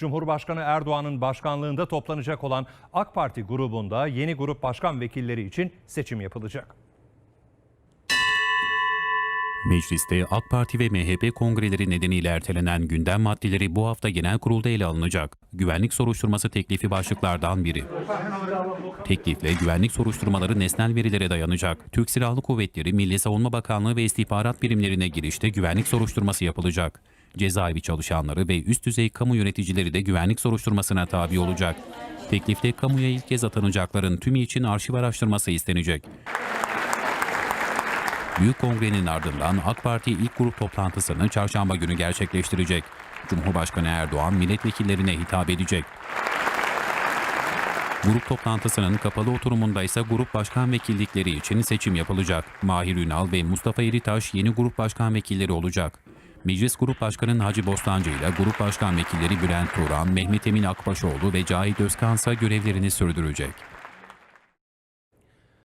Cumhurbaşkanı Erdoğan'ın başkanlığında toplanacak olan AK Parti grubunda yeni grup başkan vekilleri için seçim yapılacak. Mecliste AK Parti ve MHP kongreleri nedeniyle ertelenen gündem maddeleri bu hafta genel kurulda ele alınacak. Güvenlik soruşturması teklifi başlıklardan biri. Teklifle güvenlik soruşturmaları nesnel verilere dayanacak. Türk Silahlı Kuvvetleri, Milli Savunma Bakanlığı ve istihbarat birimlerine girişte güvenlik soruşturması yapılacak. Cezaevi çalışanları ve üst düzey kamu yöneticileri de güvenlik soruşturmasına tabi olacak. Teklifte kamuya ilk kez atanacakların tümü için arşiv araştırması istenecek. Büyük Kongre'nin ardından AK Parti ilk grup toplantısını çarşamba günü gerçekleştirecek. Cumhurbaşkanı Erdoğan milletvekillerine hitap edecek. Grup toplantısının kapalı oturumunda ise grup başkan vekillikleri için seçim yapılacak. Mahir Ünal ve Mustafa Eritaş yeni grup başkan vekilleri olacak. Meclis Grup Başkanı Hacı Bostancı ile Grup Başkan Vekilleri Bülent Turan, Mehmet Emin Akbaşoğlu ve Cahit Özkan görevlerini sürdürecek.